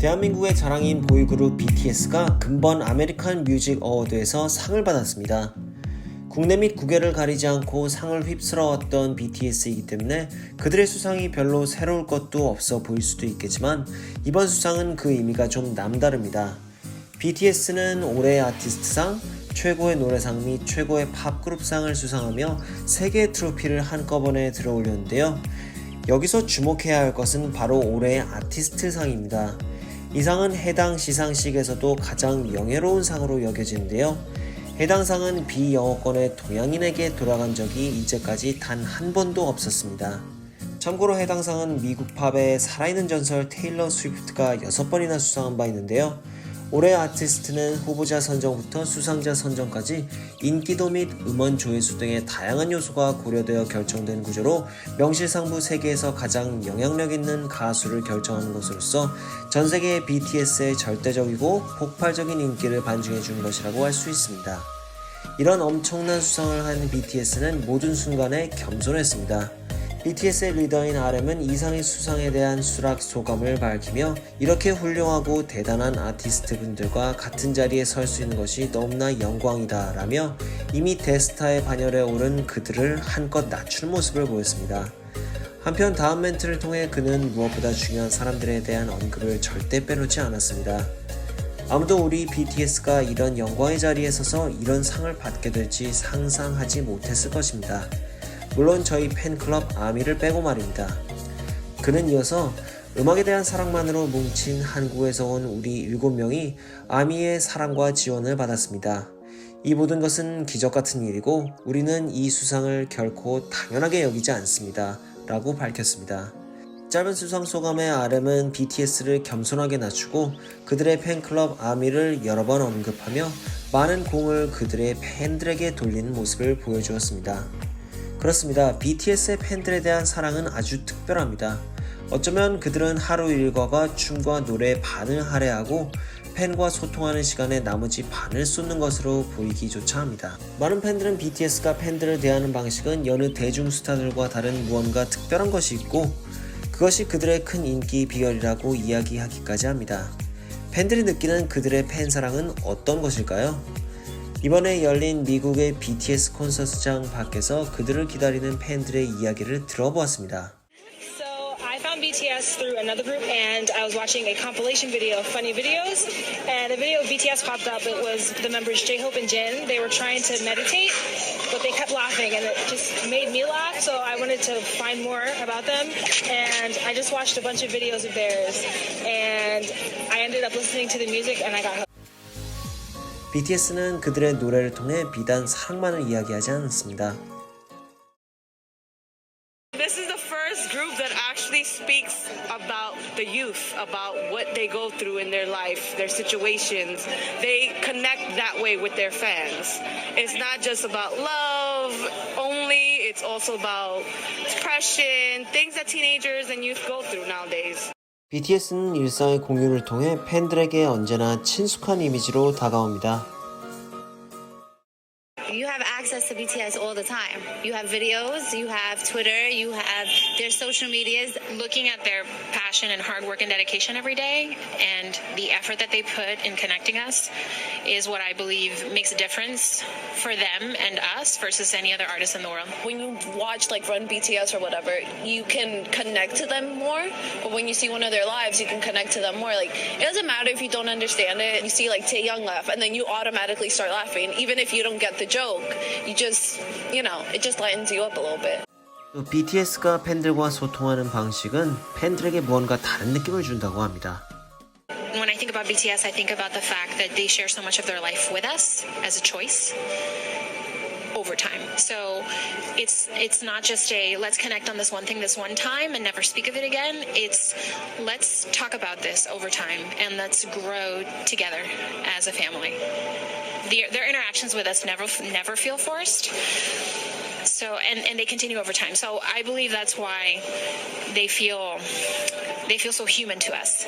대한민국의 자랑인 보이그룹 BTS가 근본 아메리칸 뮤직 어워드에서 상을 받았습니다. 국내 및 국외를 가리지 않고 상을 휩쓸어왔던 BTS이기 때문에 그들의 수상이 별로 새로울 것도 없어 보일 수도 있겠지만 이번 수상은 그 의미가 좀 남다릅니다. BTS는 올해의 아티스트상, 최고의 노래상 및 최고의 팝그룹상을 수상하며 3개의 트로피를 한꺼번에 들어올렸는데요. 여기서 주목해야 할 것은 바로 올해의 아티스트상입니다. 이 상은 해당 시상식에서도 가장 명예로운 상으로 여겨지는데요. 해당 상은 비영어권의 동양인에게 돌아간 적이 이제까지 단 한 번도 없었습니다. 참고로 해당 상은 미국 팝의 살아있는 전설 테일러 스위프트가 6번이나 수상한 바 있는데요. 올해 아티스트는 후보자 선정부터 수상자 선정까지 인기도 및 음원 조회수 등의 다양한 요소가 고려되어 결정된 구조로 명실상부 세계에서 가장 영향력 있는 가수를 결정하는 것으로서 전 세계 BTS의 절대적이고 폭발적인 인기를 반증해 준 것이라고 할 수 있습니다. 이런 엄청난 수상을 한 BTS는 모든 순간에 겸손했습니다. BTS의 리더인 RM은 이상의 수상에 대한 수락 소감을 밝히며 이렇게 훌륭하고 대단한 아티스트 분들과 같은 자리에 설 수 있는 것이 너무나 영광이다 라며 이미 대스타의 반열에 오른 그들을 한껏 낮추는 모습을 보였습니다. 한편 다음 멘트를 통해 그는 무엇보다 중요한 사람들에 대한 언급을 절대 빼놓지 않았습니다. 아무도 우리 BTS가 이런 영광의 자리에 서서 이런 상을 받게 될지 상상하지 못했을 것입니다. 물론 저희 팬클럽 아미를 빼고 말입니다. 그는 이어서 음악에 대한 사랑만으로 뭉친 한국에서 온 우리 7명이 아미의 사랑과 지원을 받았습니다. 이 모든 것은 기적 같은 일이고 우리는 이 수상을 결코 당연하게 여기지 않습니다. 라고 밝혔습니다. 짧은 수상 소감의 RM은 BTS를 겸손하게 낮추고 그들의 팬클럽 아미를 여러 번 언급하며 많은 공을 그들의 팬들에게 돌리는 모습을 보여주었습니다. 그렇습니다. BTS의 팬들에 대한 사랑은 아주 특별합니다. 어쩌면 그들은 하루 일과가 춤과 노래에 반을 할애하고 팬과 소통하는 시간에 나머지 반을 쏟는 것으로 보이기조차 합니다. 많은 팬들은 BTS가 팬들을 대하는 방식은 여느 대중 스타들과 다른 무언가 특별한 것이 있고 그것이 그들의 큰 인기 비결이라고 이야기하기까지 합니다. 팬들이 느끼는 그들의 팬 사랑은 어떤 것일까요? 이번에 열린 미국의 BTS 콘서트장 밖에서 그들을 기다리는 팬들의 이야기를 들어보았습니다. So I found BTS through another group, and I was watching a compilation video of funny videos, and a video of BTS popped up. It was the members J-Hope and Jin. They were trying to meditate, but they kept laughing, and it just made me laugh. So I wanted to find more about them, and I just watched a bunch of videos of theirs, and I ended up listening to the music, and I got hooked. BTS는 그들의 노래를 통해 비단 사랑만을 이야기하지 않습니다. This is the first group that actually speaks about the youth, about what they go through in their life, their situations. They connect that way with their fans. It's not just about love only, it's also about depression, things that teenagers and youth go through nowadays. BTS는 일상의 공유를 통해 팬들에게 언제나 친숙한 이미지로 다가옵니다. You access to BTS all the time. You have videos, you have Twitter, you have their social medias. looking at their passion and hard work and dedication every day and the effort that they put in connecting us is what I believe makes a difference for them and us versus any other artist in the world. when you watch like Run BTS or whatever, you can connect to them more. But when you see one of their lives, you can connect to them more. Like it doesn't matter if you don't understand it. You see like Taeyoung laugh, and then you automatically start laughing, even if you don't get the joke You just, you know, it just lightens you up a little bit. 또 BTS가 팬들과 소통하는 방식은 팬들에게 무언가 다른 느낌을 준다고 합니다. When I think about BTS, I think about the fact that they share so much of their life with us as a choice over time. So it's it's not just a let's connect on this one thing this one time and never speak of it again. It's let's talk about this over time and let's grow together as a family. Their, their interactions with us never never feel forced. So and, and they continue over time. So I believe that's why they feel they feel so human to us.